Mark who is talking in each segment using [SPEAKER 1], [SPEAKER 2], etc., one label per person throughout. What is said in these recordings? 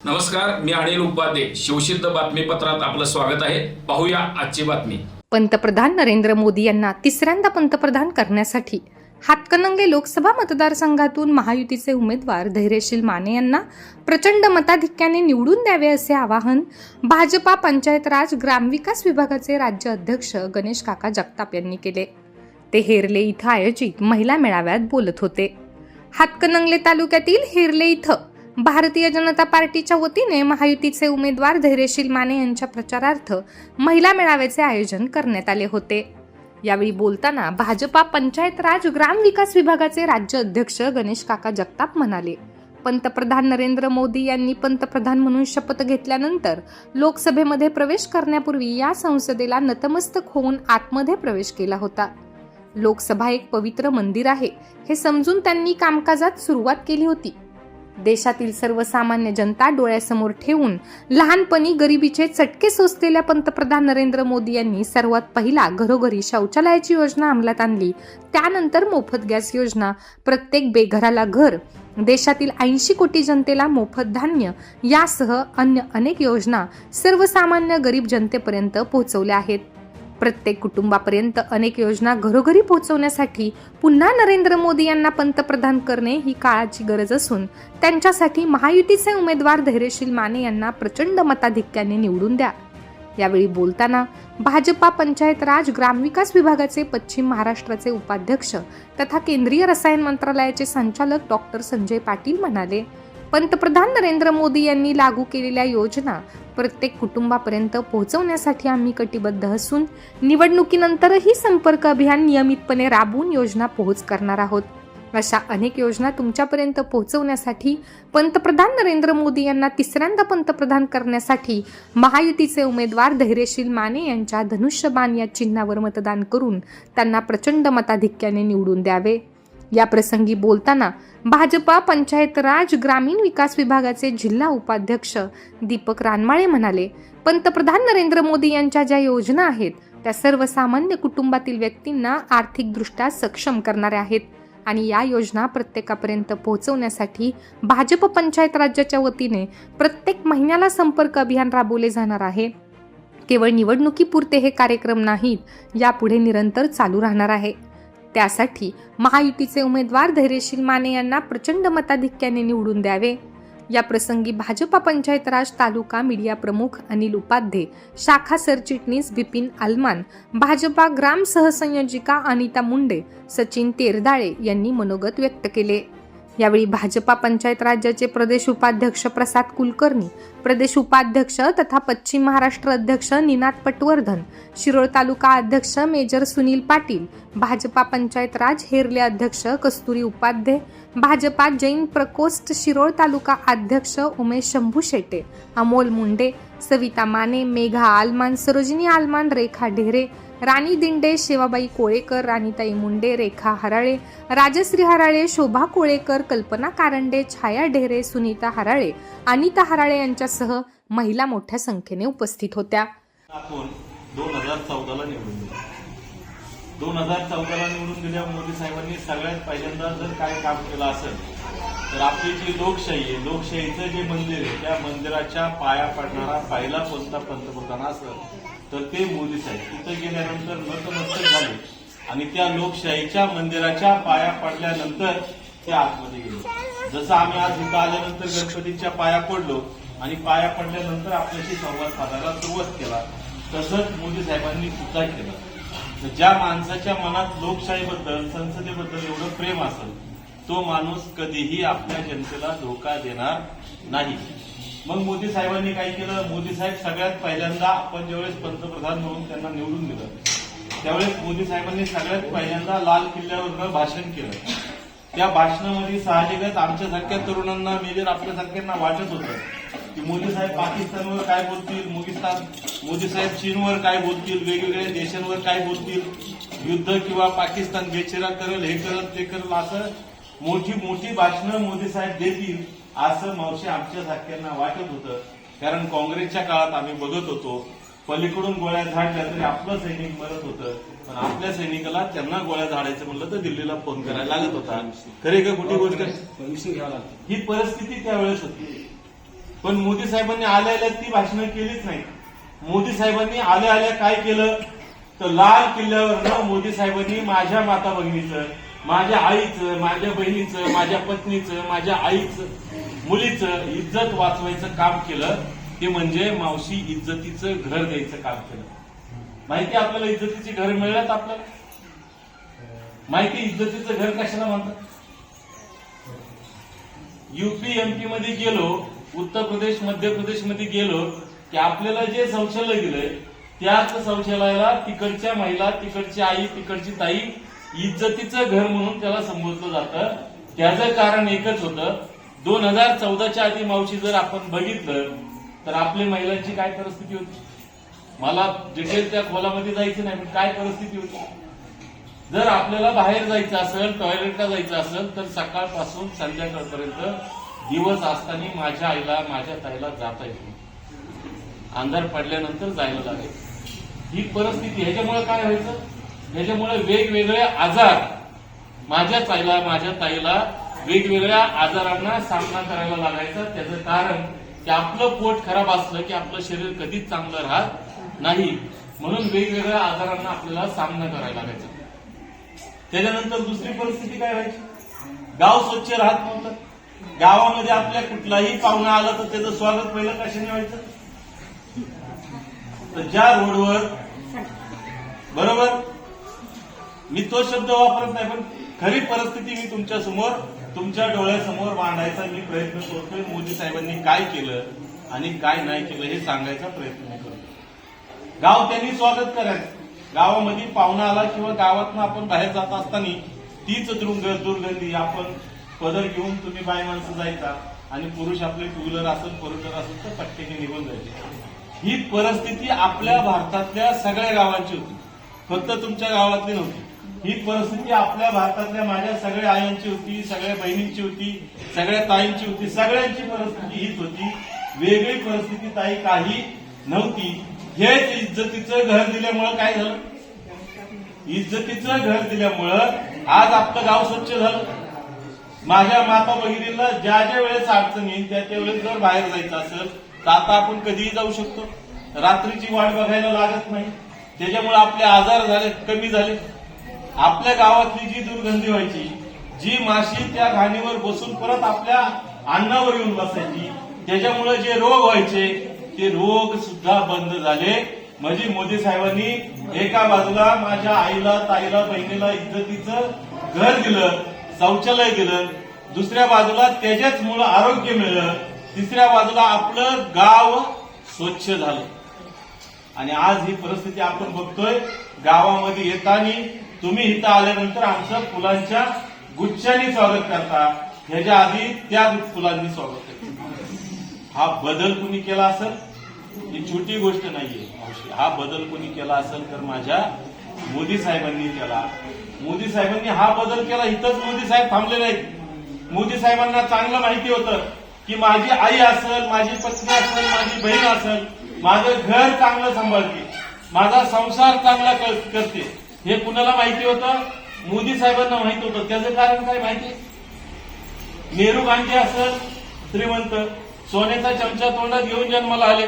[SPEAKER 1] नमस्कार मी अनिल उपाध्ये. शिवसिद्ध बातमीपत्रात आपलं स्वागत आहे. पाहूया आजची बातमी.
[SPEAKER 2] पंतप्रधान नरेंद्र मोदी यांना तिसऱ्यांदा पंतप्रधान करण्यासाठी हातकणंगले लोकसभा मतदारसंघातून महायुतीचे उमेदवार धैर्यशील माने यांना प्रचंड मताधिक्याने निवडून द्यावे असे आवाहन भाजपा पंचायत राज ग्रामविकास विभागाचे राज्य अध्यक्ष गणेश काका जगताप यांनी केले. ते हेरले इथं आयोजित महिला मेळाव्यात बोलत होते. हातकणंगले तालुक्यातील हेरले इथं भारतीय जनता पार्टीच्या वतीने महायुतीचे उमेदवार धैर्यशील माने यांच्या प्रचारार्थ महिला मेळाव्याचे आयोजन करण्यात आले होते. यावेळी बोलताना भाजपा पंचायत राज ग्राम विकास विभागाचे राज्य अध्यक्ष गणेश काका जगताप म्हणाले पंतप्रधान नरेंद्र मोदी यांनी पंतप्रधान म्हणून शपथ घेतल्यानंतर लोकसभेमध्ये प्रवेश करण्यापूर्वी या संसदेला नतमस्तक होऊन आतमध्ये प्रवेश केला होता. लोकसभा एक पवित्र मंदिर आहे हे समजून त्यांनी कामकाजात सुरुवात केली होती. देशातील सर्वसामान्य जनता डोळ्यासमोर ठेवून लहानपणी गरिबीचे चटके सोसलेल्या पंतप्रधान नरेंद्र मोदी यांनी सर्वात पहिला घरोघरी शौचालयाची योजना अंमलात आणली. त्यानंतर मोफत गॅस योजना प्रत्येक बेघराला घर देशातील ऐंशी कोटी जनतेला मोफत धान्य यासह अन्य अनेक योजना सर्वसामान्य गरीब जनतेपर्यंत पोहोचवल्या आहेत. प्रत्येक कुटुंबापर्यंत अनेक योजना घरोघरी पोहोचवण्यासाठी पुन्हा नरेंद्र मोदी यांना पंतप्रधान करणे ही काळाची गरज असून त्यांच्यासाठी महायुतीचे उमेदवार धैर्यशील माने यांना प्रचंड मताधिक्याने निवडून द्या. यावेळी बोलताना भाजपा पंचायत राज ग्रामविकास विभागाचे पश्चिम महाराष्ट्राचे उपाध्यक्ष तथा केंद्रीय रसायन मंत्रालयाचे संचालक डॉक्टर संजय पाटील म्हणाले पंतप्रधान नरेंद्र मोदी यांनी लागू केलेल्या योजना प्रत्येक कुटुंबापर्यंत पोहोचवण्यासाठी आम्ही कटिबद्ध असून निवडणुकीनंतरही संपर्क अभियान नियमितपणे राबवून योजना पोहोच करणार आहोत. अशा अनेक योजना तुमच्यापर्यंत पोहोचवण्यासाठी पंतप्रधान नरेंद्र मोदी यांना तिसऱ्यांदा पंतप्रधान करण्यासाठी महायुतीचे उमेदवार धैर्यशील माने यांच्या धनुष्यबाण या चिन्हावर मतदान करून त्यांना प्रचंड मताधिक्याने निवडून द्यावे. या प्रसंगी बोलताना भाजपा पंचायत राज ग्रामीण विकास विभागाचे जिल्हा उपाध्यक्ष दीपक रानमाळे म्हणाले पंतप्रधान नरेंद्र मोदी यांच्या ज्या योजना आहेत त्या सर्वसामान्य कुटुंबातील व्यक्तींना आर्थिकदृष्ट्या सक्षम करणाऱ्या आहेत आणि या योजना प्रत्येकापर्यंत पोहोचवण्यासाठी भाजप पंचायत राज्याच्या वतीने प्रत्येक महिन्याला संपर्क अभियान राबवले जाणार आहे. केवळ निवडणुकीपुरते हे कार्यक्रम नाहीत यापुढे निरंतर चालू राहणार आहे. त्यासाठी महायुतीचे उमेदवार धैर्यशील माने यांना प्रचंड मताधिक्याने निवडून द्यावे. या प्रसंगी भाजपा पंचायत राज तालुका मीडिया प्रमुख अनिल उपाध्ये शाखा सरचिटणीस बिपिन आलमान भाजपा ग्राम सहसंयोजिका अनिता मुंडे सचिन तेरदाळे यांनी मनोगत व्यक्त केले. यावेळी भाजपा पंचायत राज्याचे प्रदेश उपाध्यक्ष प्रसाद कुलकर्णी प्रदेश उपाध्यक्ष तथा पश्चिम महाराष्ट्र अध्यक्ष निनाद पटवर्धन शिरोळ तालुका अध्यक्ष मेजर सुनील पाटील भाजपा पंचायत राज हेरले अध्यक्ष कस्तुरी उपाध्ये भाजपा जैन प्रकोष्ठ शिरोळ तालुका अध्यक्ष उमेश शंभू शेटे अमोल मुंडे सविता माने मेघा आलमान सरोजिनी आलमान रेखा ढेरे राणी दिंडे शिवाबाई कोळेकर राणीताई मुंडे रेखा हराळे राजश्री हराळे शोभा कोळेकर कल्पना कारंडे छाया ढेरे सुनीता हराळे अनिता हराळे यांच्यासह महिला मोठ्या संख्येने उपस्थित होत्या.
[SPEAKER 3] आपण दोन हजार चौदाला निवडून दिलं. दोन हजार चौदाला निवडून दिल्या मोदी साहेबांनी सगळ्यात पहिल्यांदा जर काय काम केलं असेल तर आपली जी लोकशाही आहे लोकशाहीचं जे मंदिर आहे त्या मंदिराच्या पाया पडणारा पहिला कोणता पंतप्रधान असेल तर ते मोदी साहेब तिथं गेल्यानंतर नतमस्तक झाले. आणि त्या लोकशाहीच्या मंदिराच्या पाया पडल्यानंतर ते आतमध्ये गेले. जसं आम्ही आज इथं आल्यानंतर गणपतीच्या पाया पडलो आणि पाया पडल्यानंतर आपल्याशी संवाद साधायला सुरुवात केला तसंच मोदी साहेबांनी सुद्धा केलं. तर ज्या माणसाच्या मनात लोकशाहीबद्दल संसदेबद्दल एवढं प्रेम असेल तो माणूस कधीही आपल्या जनतेला धोका देणार नाही. मग मोदी साहेबांनी काय केलं? मोदी साहेब सगळ्यात पहिल्यांदा आपण ज्यावेळेस पंतप्रधान म्हणून त्यांना निवडून दिलं त्यावेळेस मोदी साहेबांनी सगळ्यात पहिल्यांदा लाल किल्ल्यावरनं भाषण केलं. त्या भाषणामध्ये साहजिकच आमच्यासारख्या तरुणांना मेजर आपल्यासारख्यांना वाटत होतं की मोदी साहेब पाकिस्तानवर काय बोलतील मोदीस्तान मोदी साहेब चीनवर काय बोलतील वेगवेगळ्या देशांवर काय बोलतील युद्ध किंवा पाकिस्तान बेचिरा करेल हे करल ते करल असं मोठी मोठी भाषणं मोदी साहेब देतील. असं मावशी आमच्यासारख्यांना वाटत होतं. कारण काँग्रेसच्या काळात आम्ही बघत होतो पलीकडून गोळ्या झाडल्या तरी आपलं सैनिक मरत होतं. पण आपल्या सैनिकाला त्यांना गोळ्या झाडायचं म्हणलं तर दिल्लीला फोन करायला लागत होता. खरे का कुठे गोष्ट? ही परिस्थिती त्यावेळेस होती. पण मोदी साहेबांनी आल्या आल्या ती भाषणं केलीच नाही मोदी साहेबांनी आल्या आल्या काय केलं? तर लाल किल्ल्यावर मोदी साहेबांनी माझ्या माता भगिनीचं माझ्या आईचं माझ्या बहिणीचं माझ्या पत्नीचं माझ्या आईचं मुलीचं इज्जत वाचवायचं काम केलं ते म्हणजे मावशी इज्जतीचं घर द्यायचं काम केलं. माहिती आपल्याला इज्जतीची घर मिळत आपल्याला? माहिती इज्जतीचं घर कशाला म्हणतात? युपी एमपी मध्ये गेलो उत्तर प्रदेश मध्य प्रदेशमध्ये गेलो की आपल्याला जे शौचालय दिलंय त्याच शौचालयाला तिकडच्या महिला तिकडची आई तिकडची ताई इज्जतीचं घर म्हणून त्याला संबोधलं जातं. त्याचं कारण एकच होतं. दोन हजार चौदाच्या आधी मावशी जर आपण बघितलं तर आपल्या महिलांची काय परिस्थिती होती? मला डिटेल त्या खोलामध्ये जायचं नाही पण काय परिस्थिती होती? जर आपल्याला बाहेर जायचं असेल टॉयलेटला जायचं असेल तर सकाळपासून संध्याकाळपर्यंत दिवस असताना माझ्या आईला माझ्या ताईला जाता येत अंधार पडल्यानंतर जायला लागेल. ही परिस्थिती ह्याच्यामुळे काय व्हायचं? ह्याच्यामुळे वेगवेगळे आजार माझ्या ताईला माझ्या ताईला वेगवेगळ्या आजारांना सामना करायला लागायचा. त्याचं कारण की आपलं पोट खराब असलं की आपलं शरीर कधीच चांगलं राहत नाही. म्हणून वेगवेगळ्या आजारांना आपल्याला सामना करायला लागायचा. त्याच्यानंतर दुसरी परिस्थिती काय व्हायची गाव स्वच्छ राहत नव्हतं. गावामध्ये आपल्या कुठलाही पाहुणा आला तर त्याचं स्वागत पहिलं कशाने व्हायचं? तर ज्या रोडवर बरोबर? मी तो शब्द वापरत नाही पण खरी परिस्थिती मी तुमच्यासमोर तुमच्या डोळ्यासमोर मांडायचा मी प्रयत्न करतोय. मोदी साहेबांनी काय केलं आणि काय नाही केलं हे सांगायचा प्रयत्न मी करतो गाव त्यांनी स्वागत करायचं. गावामध्ये पाहुणा आला किंवा गावातनं आपण बाहेर जात असताना तीच दुर्ग दुर्गंधी आपण पदर घेऊन तुम्ही बाय माणसं जायचा आणि पुरुष आपले टू व्हीलर असेल फोर व्हीलर असेल तर पट्टेने निघून जायचे. ही परिस्थिती आपल्या भारतातल्या सगळ्या गावांची होती. फक्त तुमच्या गावातली नव्हती. ही परिस्थिती आपल्या भारतातल्या माझ्या सगळ्या आईंची होती सगळ्या बहिणींची होती सगळ्या ताईंची होती सगळ्यांची परिस्थिती हीच होती. वेगळी परिस्थिती ताई काही नव्हती. हेच इज्जतीचं घर दिल्यामुळं काय झालं? इज्जतीचं घर दिल्यामुळं आज आपलं गाव स्वच्छ झालं. माझ्या माता भगिनीला ज्या ज्या वेळेस अडचण येईल त्या त्या वेळेस जर बाहेर जायचं असेल तर आता आपण कधीही जाऊ शकतो. रात्रीची वाट बघायला लागत नाही. त्याच्यामुळे आपले आजार झाले कमी झाले आपल्या गावातली जी दुर्गंधी व्हायची जी माशी त्या घाणीवर बसून परत आपल्या अन्नावर येऊन बसायची त्याच्यामुळे जे रोग व्हायचे ते रोग सुद्धा बंद झाले. म्हणजे मोदी साहेबांनी एका बाजूला माझ्या आईला ताईला बहिणीला इज्जतीचं घर दिलं शौचालय दिलं दुसऱ्या बाजूला त्याच्याच मुळे आरोग्य मिळलं. तिसऱ्या बाजूला आपलं गाव स्वच्छ झालं. आणि आज ही परिस्थिती आपण बघतोय. गावामध्ये येताना तुम्ही इथं आल्यानंतर आमचं फुलांच्या गुच्छांनी स्वागत करता. ह्याच्या आधी त्या फुलांनी स्वागत करता. हा बदल कुणी केला असेल? ही छोटी गोष्ट नाहीये हा बदल कुणी केला असेल तर माझ्या मोदी साहेबांनी केला. मोदी साहेबांनी हा बदल केला इथंच मोदी साहेब थांबले नाहीत मोदी साहेबांना चांगलं माहिती होतं की माझी आई असेल माझी पत्नी असेल माझी बहीण असेल माझं घर चांगलं सांभाळते माझा संसार चांगला कर- करते. हे कुणाला माहिती होतं? मोदी साहेबांना माहीत होतं. त्याचं कारण काय माहिती? नेहरू गांधी असेल श्रीमंत. सोन्याचा चमचा तोंडात घेऊन जन्माला आले.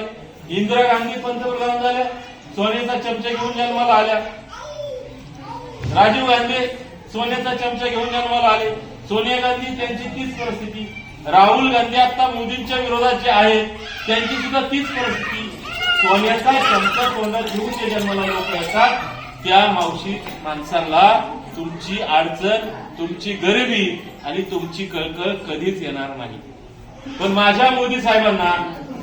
[SPEAKER 3] इंदिरा गांधी पंतप्रधान झाल्या सोन्याचा चमचा घेऊन जन्माला आल्या. राजीव गांधी सोन्याचा चमचा घेऊन जन्माला आले. सोनिया गांधी त्यांची तीच परिस्थिती. राहुल गांधी आता मोदींच्या विरोधात जे आहेत. त्यांची सुद्धा तीच परिस्थिती. सोन्याचा चमचा तोंडात घेऊन ते जन्माला लोक येतात त्या मावशी माणसांना तुमची अडचण तुमची गरिबी आणि तुमची कळकळ कधीच येणार नाही. पण माझ्या मोदी साहेबांना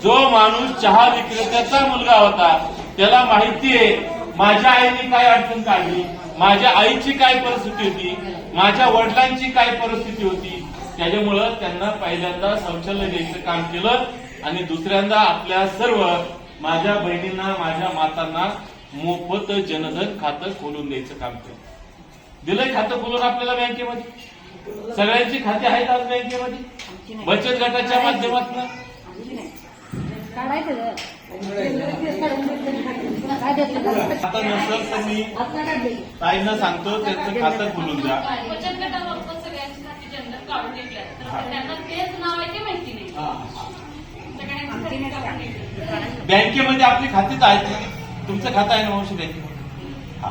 [SPEAKER 3] जो माणूस चहा विक्रेत्याचा मुलगा होता त्याला माहितीये माझ्या आईने काय अडचण काढली माझ्या आईची काय परिस्थिती होती माझ्या वडिलांची काय परिस्थिती होती त्याच्यामुळं त्यांना पहिल्यांदा शौचालय द्यायचं काम केलं आणि दुसऱ्यांदा आपल्या सर्व माझ्या बहिणींना माझ्या मातांना मोफत जनधन खातं खोलून द्यायचं काम केलं दिलंय खातं खोलून आपल्याला बँकेमध्ये. सगळ्यांची खाती आहेत आज बँकेमध्ये. बचत गटाच्या माध्यमातून. आता नसेल तर मी ताईंना सांगतो त्यांचं खातं खोलून द्या.
[SPEAKER 4] बचत गटामार्फत सगळ्यांची खाती जनधन काढून घेतल्यात तर त्यांना तेच नाव आहे ते माहिती नाही? सगळ्यांची खाती काढून घेतल्यात.
[SPEAKER 3] बँकेमध्ये आपली खातीच आहेत. ना तुमचं खातं आहे ना वंशी बँकेमध्ये हा.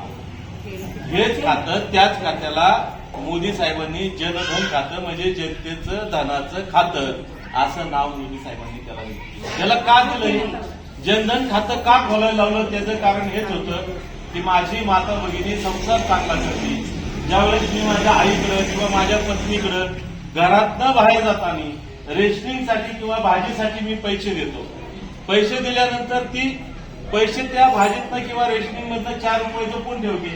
[SPEAKER 3] हेच खातं त्याच खात्याला मोदी साहेबांनी जनधन खातं म्हणजे जनतेचं धनाचं खातं असं नाव मोदी साहेबांनी त्याला दिलं त्याला का दिलं जनधन खातं का खोलायला लावलं? त्याचं कारण हेच होतं की माझी माता भगिनी संसार चांगला करते. ज्यावेळेस मी माझ्या आईकडं किंवा माझ्या पत्नीकडं घरातनं बाहेर जाताना रेशनिंगसाठी किंवा भाजीसाठी मी पैसे देतो. पैसे दिल्यानंतर ती पैसे त्या भाजीतनं किंवा रेशनिंग मधनं चार रुपये जपून ठेवते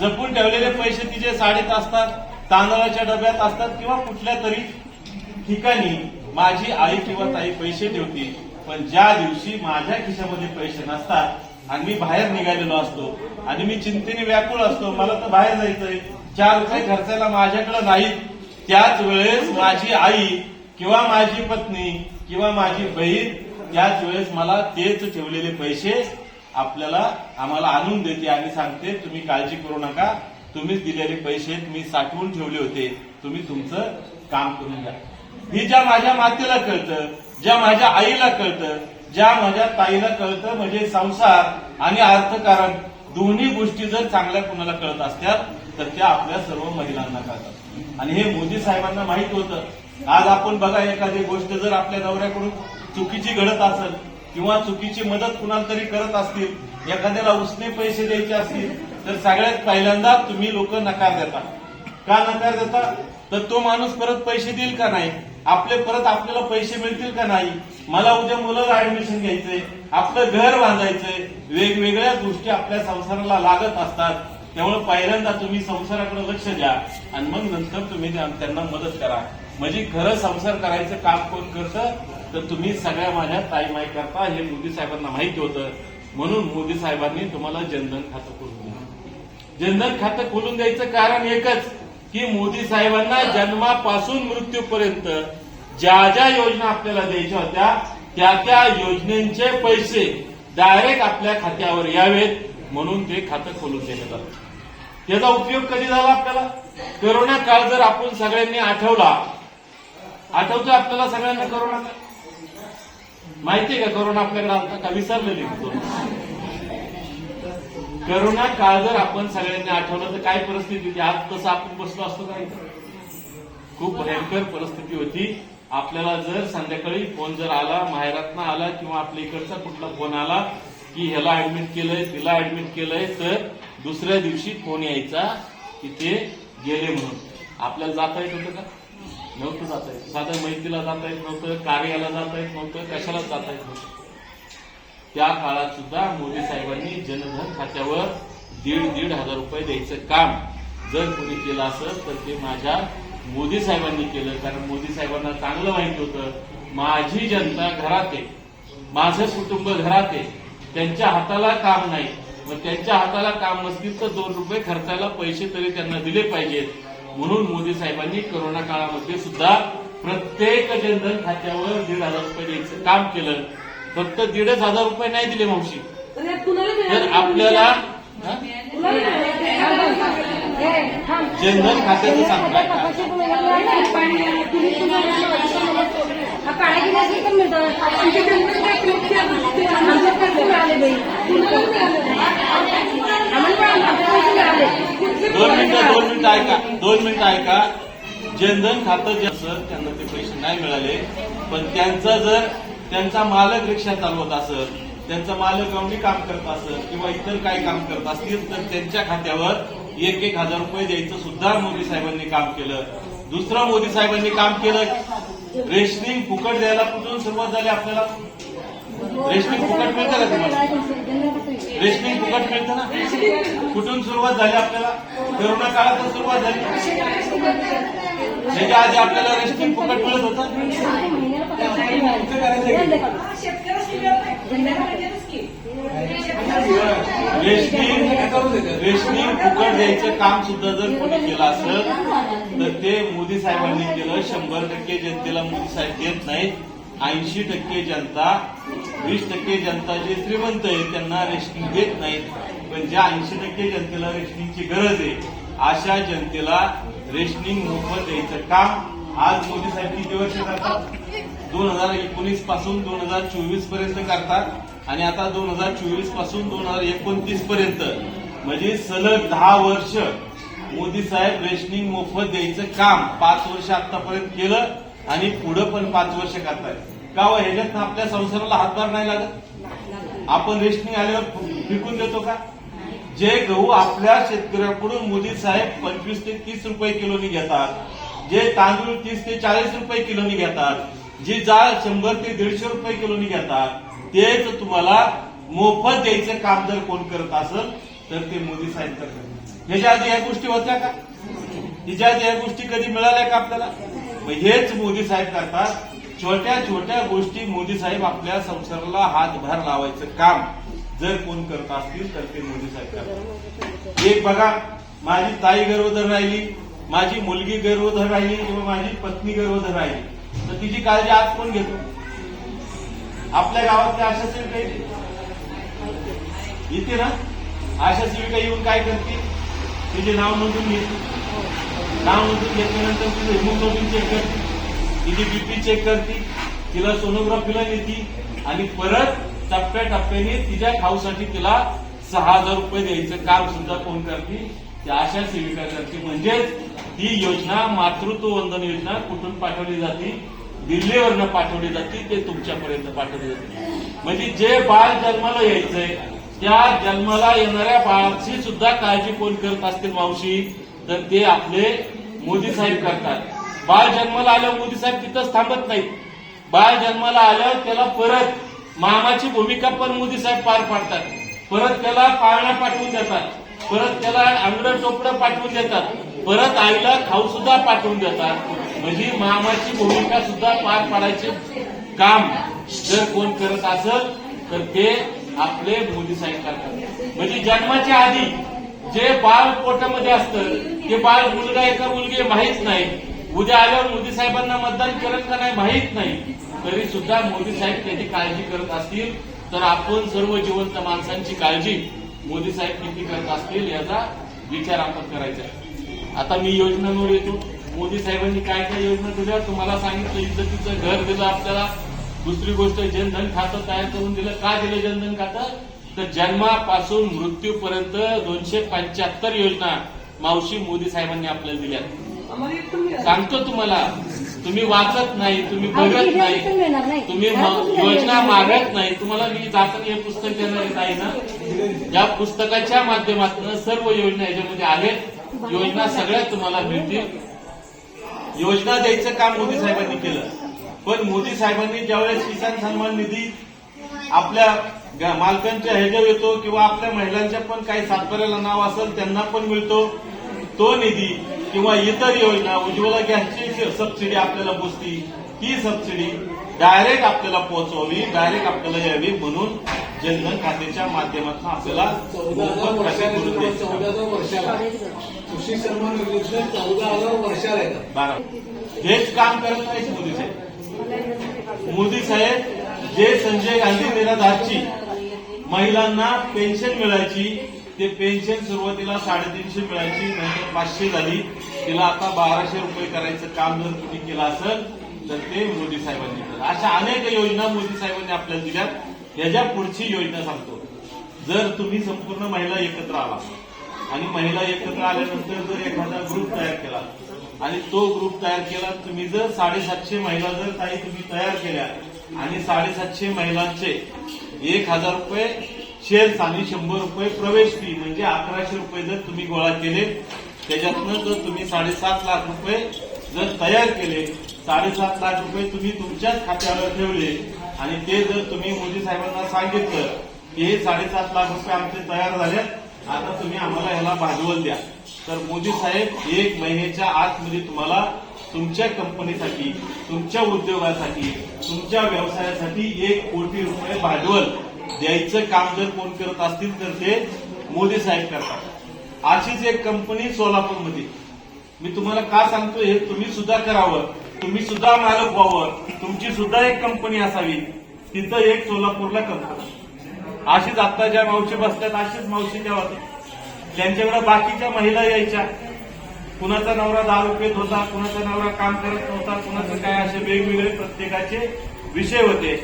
[SPEAKER 3] जपून ठेवलेले पैसे तिचे साडेत असतात तांदळाच्या डब्यात असतात किंवा कुठल्या तरी ठिकाणी माझी आई किंवा ताई पैसे ठेवते. पण ज्या दिवशी माझ्या खिशामध्ये पैसे नसतात आणि मी बाहेर निघालेलो असतो आणि मी चिंतेने व्याकुळ असतो मला तर बाहेर जायचंय. चार रुपये खर्चायला माझ्याकडे नाही त्याच वेळेस माझी आई किंवा माझी पत्नी किंवा माझी बहीण त्याच वेळेस मला तेच ठेवलेले पैसे आपल्याला आम्हाला आणून देते आणि सांगते तुम्ही काळजी करू नका. तुम्हीच दिलेले पैसे मी साठवून ठेवले होते. तुम्ही तुमचं काम करून घ्या. हे ज्या माझ्या मातेला कळतं ज्या माझ्या आईला कळतं ज्या माझ्या ताईला कळतं म्हणजे संसार आणि अर्थकारण दोन्ही गोष्टी जर चांगल्या कुणाला कळत असतात तर त्या आपल्या सर्व महिलांना कळतात. आणि हे मोदी साहेबांना माहीत होतं. आज आपण बघा एखादी गोष्ट जर आपल्या नवऱ्याकडून चुकीची घडत असेल किंवा चुकीची मदत कुणाला तरी करत असतील एखाद्याला उसने पैसे द्यायचे असतील तर सगळ्यात पहिल्यांदा तुम्ही लोक नकार देता. का नकार देता? तर तो माणूस परत पैसे देईल का नाही? आपले परत आपल्याला पैसे मिळतील का नाही? मला उद्या मुलाला ऍडमिशन घ्यायचंय आपलं घर बांधायचंय वेगवेगळ्या गोष्टी आपल्या संसाराला लागत असतात. त्यामुळे पहिल्यांदा तुम्ही संसाराकडे लक्ष द्या आणि मग नंतर तुम्ही त्यांना मदत करा. म्हणजे खरं संसार करायचं काम कोण करतं? तर तुम्ही सगळ्या माझ्या ताई माई करता हे मोदी साहेबांना माहिती होतं. म्हणून मोदी साहेबांनी तुम्हाला जनधन खातं खोलून दिलं. जनधन खातं खोलून द्यायचं कारण एकच की मोदी साहेबांना जन्मापासून मृत्यूपर्यंत ज्या ज्या योजना आपल्याला द्यायच्या होत्या त्या त्या योजनेचे पैसे डायरेक्ट आपल्या खात्यावर यावेत म्हणून ते खातं खोलून देण्यात आलं. त्याचा उपयोग कधी झाला आपल्याला? करोना काळ जर आपण सगळ्यांनी आठवला आठवतो आपल्याला सगळ्यांना करोना काळ? माहितीये का करोना आपल्याकडे आता का विसरलेली करोना? काळ जर आपण सगळ्यांनी आठवलं तर काय परिस्थिती होती? आज तसं आपण बसलो असतो काय खूप भयंकर परिस्थिती होती. आपल्याला जर संध्याकाळी फोन जर आला माहेरातनं आला किंवा आपल्या इकडचा कुठला फोन आला की ह्याला ऍडमिट केलंय तिला ऍडमिट केलंय तर दुसऱ्या दिवशी फोन यायचा की ते गेले म्हणून. आपल्याला जाता येत होतं का? नव्हतं जाता येत. साधं मैत्रीला जाता येत नव्हतं कार्याला जाता येत नव्हतं कशालाच जाता येत नव्हतं. त्या काळात सुद्धा मोदी साहेबांनी जनधन खात्यावर दीड दीड हजार रुपये द्यायचं काम जर कोणी केलं असेल तर ते माझ्या मोदी साहेबांनी केलं. कारण मोदी साहेबांना चांगलं माहिती होतं माझी जनता घरात आहे माझं कुटुंब घरात आहे त्यांच्या हाताला काम नाही. मग त्यांच्या हाताला काम नसतील तर दोन रुपये खर्चायला पैसे तरी त्यांना दिले पाहिजेत. म्हणून मोदी साहेबांनी करोना काळामध्ये सुद्धा प्रत्येक जनधन खात्यावर दीड हजार रुपये द्यायचं काम केलं. फक्त दीडच हजार रुपये नाही दिले मावशी. तर आपल्याला? जनधन खात्याचं सांगताय का? दोन मिनिटं दोन मिनिटं ऐका दोन मिनिटं ऐका. जनधन खातं जे असं त्यांना ते पैसे नाही मिळाले. पण त्यांचा जर त्यांचा मालक रिक्षा चालवत असत त्यांचा मालक गवणी काम करत असत किंवा इतर काही काम करत असतील तर त्यांच्या खात्यावर एक एक हजार रुपये द्यायचं सुद्धा मोदी साहेबांनी काम केलं. दुसरं मोदी साहेबांनी काम केलं रेशनिंग फुकट द्यायला कुठून सुरुवात झाली आपल्याला? रेशनिंग फुकट मिळतं का तुम्हाला? रेशनिंग फुकट मिळतं ना? कुठून सुरुवात झाली आपल्याला? करोना काळातच सुरुवात झाली. त्याच्या आधी आपल्याला रेशनिंग फुकट मिळत होतं? रेशनिंग रेशमी फुकट द्यायचं काम सुद्धा जर कोणी केलं असेल तर ते मोदी साहेबांनी केलं. शंभर टक्के जनतेला मोदी साहेब देत नाहीत. ऐंशी टक्के जनता वीस टक्के जनता जे श्रीमंत आहे त्यांना रेशनिंग देत नाहीत. पण ज्या ऐंशी टक्के जनतेला रेशनिंगची गरज आहे अशा जनतेला रेशनिंग मोफत द्यायचं काम आज मोदी साहेब किती वर्ष करतात? दोन हजार एकोणीसपासून दोन हजार चोवीसपर्यंत करतात. आणि आता दोन हजार चोवीसपासून दोन हजार एकोणतीस पर्यंत म्हणजे सलग दहा वर्ष मोदी साहेब रेशनिंग मोफत द्यायचं काम पाच वर्ष आतापर्यंत केलं आणि पुढं पण पाच वर्ष करतायत. का हो, ह्याच्यात आपल्या संसाराला हातभार नाही लागत? आपण रेशनिंग आल्यावर फिकून देतो का? जे गहू आपल्या शेतकऱ्याकडून मोदी साहेब पंचवीस ते तीस रुपये किलोनी घेतात जे तांदूळ तीस ते चाळीस रुपये किलोनी घेतात जी जाळ शंभर ते दीडशे रुपये किलोनी घेतात तेच तुम्हाला मोफत द्यायचं काम जर कोण करत असेल तर ते मोदी साहेब करतात ह्याच्या आधी या गोष्टी होत्या का? हिच्या आधी या गोष्टी कधी मिळाल्या का आपल्याला? हेच मोदी साहेब करतात. छोट्या छोट्या गोष्टी मोदी साहेब आपल्या संसाराला हातभार लावायचं काम जर कोण करत असतील तर ते मोदी साहेब करतात. एक बघा माझी ताई गर्भधर राहिली माझी मुलगी गर्भधर राहिली किंवा माझी पत्नी गर्भधर राहिली तर तिची काळजी आज कोण घेतो? आपल्या गावातल्या आशा सेविका येते येते ना आशा सेविका येऊन काय करते तिचे नाव नोंदून घेते नाव नोंदून घेतल्यानंतर तिचं हिमोग्लोबिन चेक करते तिची बीपी चेक करते तिला सोनोग्राफीला नेती आणि परत टप्प्या टप्प्याने तिच्या खाऊसाठी तिला सहा हजार रुपये द्यायचं. काम सुद्धा कोण करते ती आशा सेविका करते म्हणजेच ही योजना मातृत्व वंदन योजना कुठून पाठवली जाते? दिल्लीवरनं पाठवली जाते ते तुमच्यापर्यंत पाठवली जाते. म्हणजे जे बाळ जन्माला यायचंय त्या जन्माला येणाऱ्या बाळाची सुद्धा काळजी कोण करत असतील मावशी? तर ते आपले मोदी साहेब करतात. बाळ जन्माला आल्यावर मोदी साहेब तिथंच थांबत नाहीत. बाळ जन्माला आल्यावर त्याला परत मामाची भूमिका पण मोदी साहेब पार पाडतात. परत त्याला पाळणा पाठवून देतात. परत त्याला अंगड टोपडं पाठवून देतात. परत आईला खाऊ सुद्धा पाठवून देतात. म्हणजे मामाची भूमिका सुद्धा पार पाडायचे काम जर कोण करत असेल तर ते आपले मोदी साहेब करतात. म्हणजे जन्माच्या आधी जे बाळ पोटामध्ये असतं ते बाळ मुलगा आहे का मुलगी माहीत नाही. उद्या आल्यावर मोदी साहेबांना मतदान करत का नाही माहीत नाही. तरी सुद्धा मोदी साहेब त्याची काळजी करत असतील. तर आपण सर्व जिवंत माणसांची काळजी मोदी साहेब किती करत असतील याचा विचार आपण करायचा आहे. आता मी योजनांवर येतो. मोदी साहेबांनी काय काय योजना दिल्या? तुम्हाला सांगितलं इज्जतीचं घर दिलं आपल्याला. दुसरी गोष्ट जनधन खातं तयार करून दिलं. का दिलं जनधन खातं? तर जन्मापासून मृत्यूपर्यंत दोनशे पंच्याहत्तर योजना मावशी मोदी साहेबांनी आपल्याला दिल्या. सांगतो तुम्हाला. तुम्ही वाचत नाही तुम्ही बघत नाही. तुम्ही योजना मागत नाही. तुम्हाला मी जाताना हे पुस्तक देणार येत आहे ना. या पुस्तकाच्या माध्यमातून सर्व योजना याच्यामध्ये आहेत योजना सगळ्या तुम्हाला मिळतील. योजना द्यायचं काम मोदी साहेबांनी केलं. पण मोदी साहेबांनी ज्यावेळेस किसान सन्मान निधी आपल्या मालकांच्या ह्याच्यावर येतो किंवा आपल्या महिलांच्या पण काही सातबाऱ्याला नाव असेल त्यांना पण मिळतो. तो निधी किंवा इतर योजना उज्ज्वला गॅसची सबसिडी आपल्याला पोचती. ती सबसिडी डायरेक्ट आपल्याला पोहोचवावी डायरेक्ट आपल्याला यावी म्हणून जनधन खात्याच्या माध्यमातून आपल्याला काम.
[SPEAKER 5] चौदाव्या वर्षाला. कृषी सन्मान योजना चौदाव्या वर्षाला येतात.
[SPEAKER 3] बारा. हेच काम करत नाहीत मोदी साहेब. मोदी साहेब जे संजय गांधी निराधारची महिलांना पेन्शन मिळायची ते पेन्शन सुरुवातीला साडेतीनशे मिळायची नंतर पाचशे झाली. तिला आता बाराशे रुपये करायचं काम जर तुम्ही केलं असेल तर ते मोदी साहेबांनी केलं. अशा अनेक योजना मोदी साहेबांनी आपल्याला दिल्यात. याच्या पुढची योजना सांगतो. जर तुम्ही संपूर्ण महिला एकत्र आला आणि महिला एकत्र आल्यानंतर जर एखादा ग्रुप तयार केला आणि तो ग्रुप तयार केला तुम्ही जर साडेसातशे महिला जर काही तुम्ही तयार केल्या आणि साडेसातशे महिलांचे एक हजार रुपये शेअर्स आणि शंभर रुपये प्रवेश फी म्हणजे अकराशे रुपये जर तुम्ही गोळा केले त्याच्यातनं जर तुम्ही साडेसात लाख रुपये जर तयार केले साडेसात लाख रुपये तुम्ही तुमच्याच खात्यावर ठेवले आणि ते जर तुम्ही मोदी साहेबांना सांगितलं की हे साडेसात लाख रुपये आमचे तयार झाले आता तुम्ही आम्हाला ह्याला भांडवल द्या. तर मोदी साहेब एक महिन्याच्या आतमध्ये तुम्हाला तुमच्या कंपनीसाठी तुमच्या उद्योगासाठी तुमच्या व्यवसायासाठी एक कोटी रुपये भांडवल द्यायचं काम जर कोण करत असतील तर ते मोदी साहेब करतात. अशीच एक कंपनी सोलापूरमध्ये. मी तुम्हाला का सांगतो हे तुम्ही सुद्धा करावं. तुम्ही सुद्धा मालक व्हावं. तुमची सुद्धा एक कंपनी असावी. तिथं एक सोलापूरला कंपनी अशीच आता ज्या मावशी बसतात अशीच मावशी त्या होत्या त्यांच्याकडे बाकीच्या महिला यायच्या कुणाचा नवरा दारू पेत होता कुणाचा नवरा काम करत नव्हता कुणाचं काय असे वेगवेगळे प्रत्येकाचे विषय होते.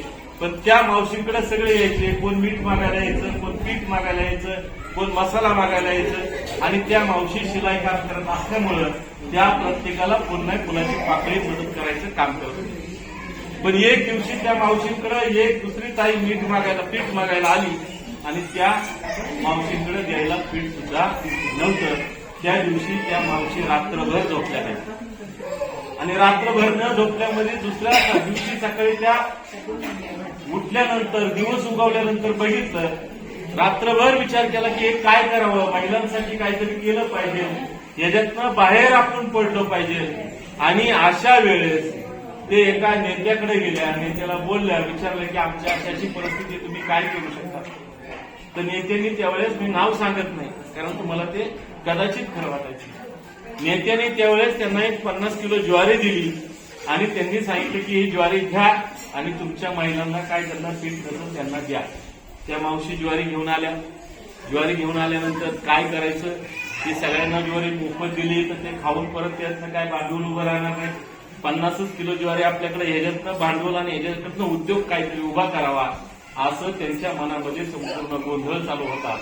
[SPEAKER 3] पण त्या मावशींकडे सगळे यायचे कोण मीठ मागायला यायचं कोण पीठ मागायला यायचं. कोण मसाला मागायला यायचं आणि त्या मावशी शिलाई काम करत असल्यामुळं त्या प्रत्येकाला पुन्हा कुणाची पाकळी मदत करायचं काम करत होते. पण एक दिवशी त्या मावशींकडे एक दुसरी ताई मीठ मागायला पीठ मागायला आली आणि त्या मावशींकडे द्यायला पीठ सुद्धा नव्हतं त्या दिवशी त्या मावशी रात्रभर झोपल्या नाहीत आणि रात्रभर न झोपल्यामध्ये दुसऱ्या दिवशी सकाळी त्या उठल्यानंतर दिवस उगवल्यानंतर बघितलं रात्रभर विचार केला की हे काय करावं? महिलांसाठी काहीतरी केलं पाहिजे. याच्यातनं बाहेर आपण पडलो पाहिजे. आणि अशा वेळेस ते एका नेत्याकडे गेल्या नेत्याला बोलल्या विचारलं की आमच्या अशाची परिस्थिती तुम्ही काय करू शकता? तर नेत्यांनी त्यावेळेस मी नाव सांगत नाही कारण तुम्हाला ते कदाचित खरं वाटायचे. नेत्याने त्यावेळेस त्यांना एक पन्नास किलो ज्वारी दिली आणि त्यांनी सांगितलं की ही ज्वारी घ्या आणि तुमच्या महिलांना काय त्यांना पीठ कसं त्यांना द्या. त्या मावशी ज्वारी घेऊन आल्या. ज्वारी घेऊन आल्यानंतर काय करायचं? ते सगळ्यांना ज्वारी मोफत दिली तर ते खाऊन परत त्यातनं काय भांडवल उभं राहणार नाही. पन्नासच किलो ज्वारी आपल्याकडे ह्याच्यातनं भांडवल आणि ह्याच्यातनं उद्योग काहीतरी उभा करावा असं त्यांच्या मनामध्ये संपूर्ण गोंधळ चालू होता.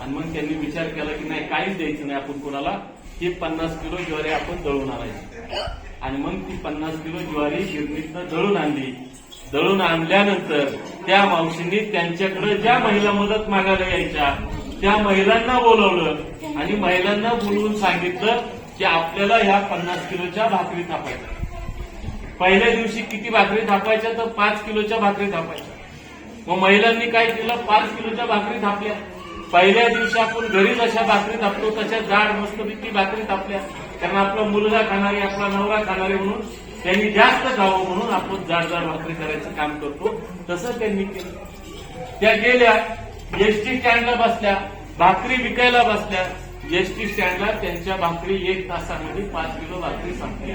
[SPEAKER 3] आणि मग त्यांनी विचार केला की नाही काहीच द्यायचं नाही आपण कोणाला. ही पन्नास किलो ज्वारी आपण दळून आणायची. आणि मग ती पन्नास किलो ज्वारी गिरणीतनं दळून आणली. दळून आणल्यानंतर त्या मावशींनी त्यांच्याकडे ज्या महिला मदत मागायला यायच्या त्या महिलांना बोलवलं आणि महिलांना बोलवून सांगितलं की आपल्याला ह्या पन्नास किलोच्या भाकरी थापायच्या. पहिल्या दिवशी किती भाकरी थापायच्या तर पाच किलोच्या भाकरी थापायच्या. मग महिलांनी काय केलं? पाच किलोच्या भाकरी थापल्या. पहिल्या दिवशी आपण घरी जशा भाकरी थापतो तशा जाड मस्तपैकी भाकरी थापल्या. कारण आपला मुलगा खाणारी आपला नवरा खाणारी म्हणून त्यांनी जास्त खावं म्हणून आपण जाड जाड भाकरी करायचं काम करतो. तसं त्यांनी केलं. त्या गेल्या एसटी स्टँडला बसल्या भाकरी विकायला बसल्या. एसटी स्टँडला त्यांच्या भाकरी एक तासामध्ये पाच किलो भाकरी संपली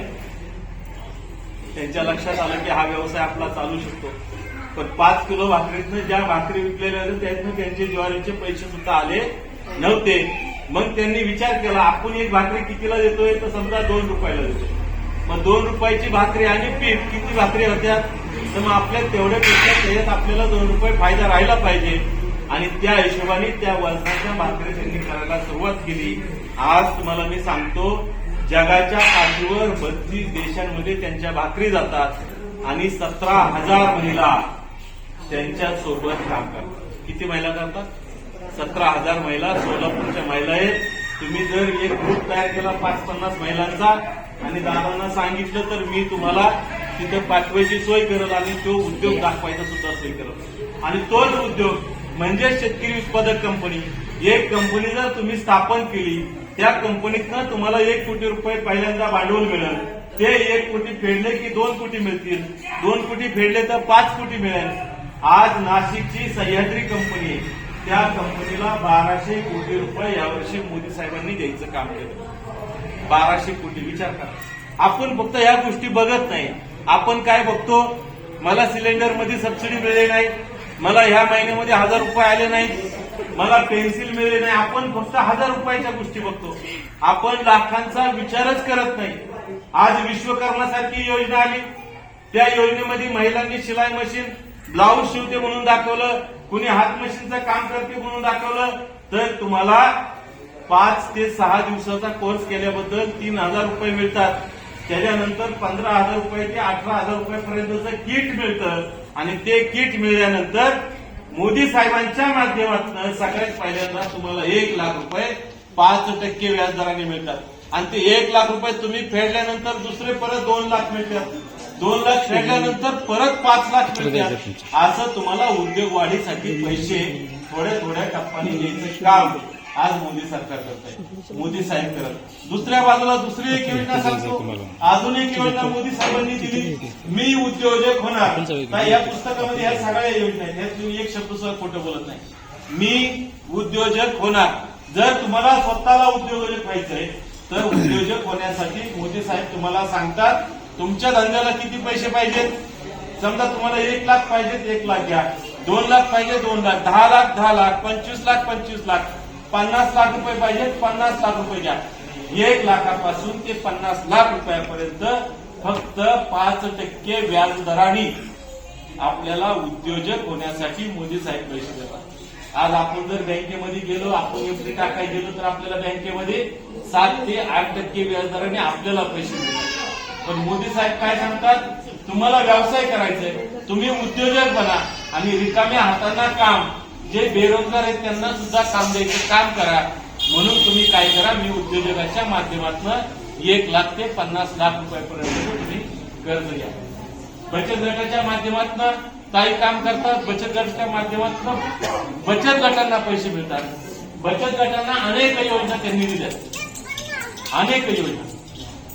[SPEAKER 3] त्यांच्या लक्षात आलं की हा व्यवसाय आपला चालू शकतो. पण पाच किलो भाकरीतनं ज्या भाकरी विकलेल्या होत्या त्यातनं त्यांचे ज्वारीचे पैसे सुद्धा आले नव्हते. मग त्यांनी विचार केला आपण एक भाकरी कितीला देतोय? तर समजा दोन रुपयाला देतोय. मग दोन रुपयाची भाकरी आणि पीठ किती भाकरी होत्या? तर मग आपल्या तेवढ्या पेक्षा त्याच्यात आपल्याला दोन रुपये फायदा राहिला पाहिजे. आणि त्या हिशोबाने त्या वलसाच्या भाकरी त्यांनी करायला सुरुवात केली. आज तुम्हाला मी सांगतो जगाच्या पाठीवर बत्तीस देशांमध्ये त्यांच्या भाकरी जातात आणि सतरा हजार महिला त्यांच्यासोबत काम करतात. किती महिला करतात? सतरा हजार महिला सोलापूरच्या महिला आहेत. तुम्ही जर एक ग्रुप तयार केला पाच पन्नास महिलांचा आणि दादांना सांगितलं तर मी तुम्हाला तिथं पाठवायची सोय करत आणि तो उद्योग दाखवायचा सुद्धा सोय करत. आणि तोच उद्योग म्हणजे शेतकरी उत्पादक कंपनी एक कंपनी जर तुम्ही स्थापन केली त्या कंपनीतनं तुम्हाला एक कोटी रुपये पहिल्यांदा भांडवल मिळेल. ते एक कोटी फेडले की दोन कोटी मिळतील. दोन कोटी फेडले तर पाच कोटी मिळेल. आज नाशिकची सह्याद्री कंपनी आहे. त्या कंपनीला बाराशे कोटी रुपये यावर्षी मोदी साहेबांनी द्यायचं काम केलं. बाराशे कोटी विचार करा. आपण फक्त या गोष्टी बघत नाही. आपण काय बघतो? मला सिलेंडरमध्ये सबसिडी मिळेल नाही. मला ह्या महिन्यामध्ये हजार रुपये आले नाहीत. मला पेन्सिल मिळेल नाही. आपण फक्त हजार रुपयाच्या गोष्टी बघतो. आपण लाखांचा विचारच करत नाही. आज विश्वकर्मासारखी योजना आली. त्या योजनेमध्ये महिलांनी शिलाई मशीन ब्लाऊज शिवते म्हणून दाखवलं. कुणी हात मशीनचं काम करते म्हणून दाखवलं तर तुम्हाला पाच ते सहा दिवसाचा कोर्स केल्याबद्दल तीन हजार रुपये मिळतात. त्याच्यानंतर पंधरा हजार रुपये ते अठरा हजार रुपयापर्यंतचं किट मिळतं. आणि ते किट मिळाल्यानंतर मोदी साहेबांच्या माध्यमातून सगळ्यात पहिल्यांदा तुम्हाला एक लाख रुपये पाच टक्के व्याजदराने मिळतात. आणि ते एक लाख रुपये तुम्ही फेडल्यानंतर दुसरे परत दोन लाख मिळतात. दोन लाख फेडल्यानंतर परत पाच लाख मिळतात असं तुम्हाला उद्योग वाढीसाठी पैसे थोड्या थोड्या टप्प्याने द्यायचं काम आज मोदी सरकार करत आहे. मोदी साहेब करत. दुसऱ्या बाजूला दुसरी एक योजना सांगतो. अजून एक योजना मोदी साहेबांनी दिली. मी उद्योजक होणार. या पुस्तकामध्ये या सगळ्या योजना आहेत. तुम्ही एक शब्द सुद्धा खोटं बोलत नाही. मी उद्योजक होणार. जर तुम्हाला स्वतःला उद्योजक व्हायचंय तर उद्योजक होण्यासाठी मोदी साहेब तुम्हाला सांगतात तुमच्या धंद्याला किती पैसे पाहिजेत? समजा तुम्हाला एक लाख पाहिजेत एक लाख घ्या. दोन लाख पाहिजे दोन लाख. दहा लाख दहा लाख. पंचवीस लाख पंचवीस लाख. पन्नास लाख रुपये पाहिजेत पन्नास लाख रुपये घ्या. एक लाखापासून ते पन्नास लाख रुपयापर्यंत फक्त पाच टक्के व्याज दराने आपल्याला उद्योजक होण्यासाठी मोदी साहेब पैसे देतात. आज आपण जर बँकेमध्ये गेलो आपण एफडी टाकायला गेलो तर आपल्याला बँकेमध्ये सात ते आठ टक्के व्याजदराने आपल्याला पैसे मिळतात. पण मोदी साहेब काय सांगतात? तुम्हाला व्यवसाय करायचंय तुम्ही उद्योजक बना आणि रिकाम्या हातांना काम. जे बेरोजगार आहेत त्यांना सुद्धा काम द्यायचं काम करा. म्हणून तुम्ही काय करा मी उद्योजकाच्या माध्यमातून एक लाख ते पन्नास लाख रुपयापर्यंत तुम्ही कर्ज घ्या. बचत गटाच्या माध्यमातून काही काम करतात बचत गटाच्या माध्यमातून बचत गटांना पैसे मिळतात. बचत गटांना अनेक योजना त्यांनी दिल्या अनेक योजना.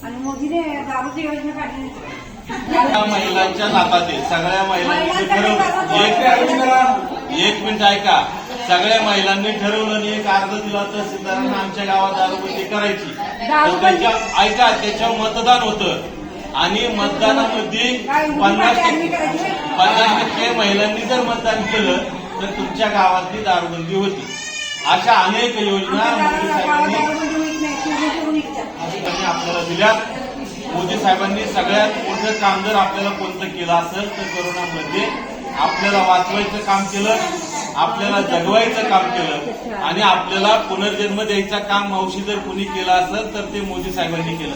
[SPEAKER 6] आणि मोदीने दारूची योजना काढली
[SPEAKER 3] महिलांच्या हातात सगळ्या महिलांनी ठरवलं. एक एक मिनिट ऐका. सगळ्या महिलांनी ठरवलं आणि एक अर्ज दिला तहसीलदारांना आमच्या गावात दारूबंदी करायची. तर त्याच्या ऐका त्याच्यावर मतदान होतं. आणि मतदानामध्ये पन्नास टक्के पन्नास टक्के महिलांनी जर मतदान केलं तर तुमच्या गावातली दारूबंदी होती. अशा अनेक योजना मोदी साहेबांनी त्यांनी आपल्याला दिल्यात. मोदी साहेबांनी सगळ्यात मोठं काम जर आपल्याला कोणतं केलं असेल तर करोनामध्ये आपल्याला वाचवायचं काम केलं आपल्याला जगवायचं काम केलं आणि आपल्याला पुनर्जन्म द्यायचं काम मावशी जर कोणी केलं असेल तर ते मोदी साहेबांनी केलं.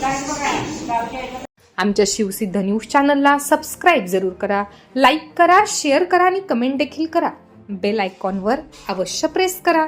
[SPEAKER 2] आमच्या शिवसिद्ध न्यूज चॅनलला सबस्क्राईब जरूर करा लाईक करा शेअर करा आणि कमेंट देखील करा. बेल आयकॉनवर अवश्य प्रेस करा.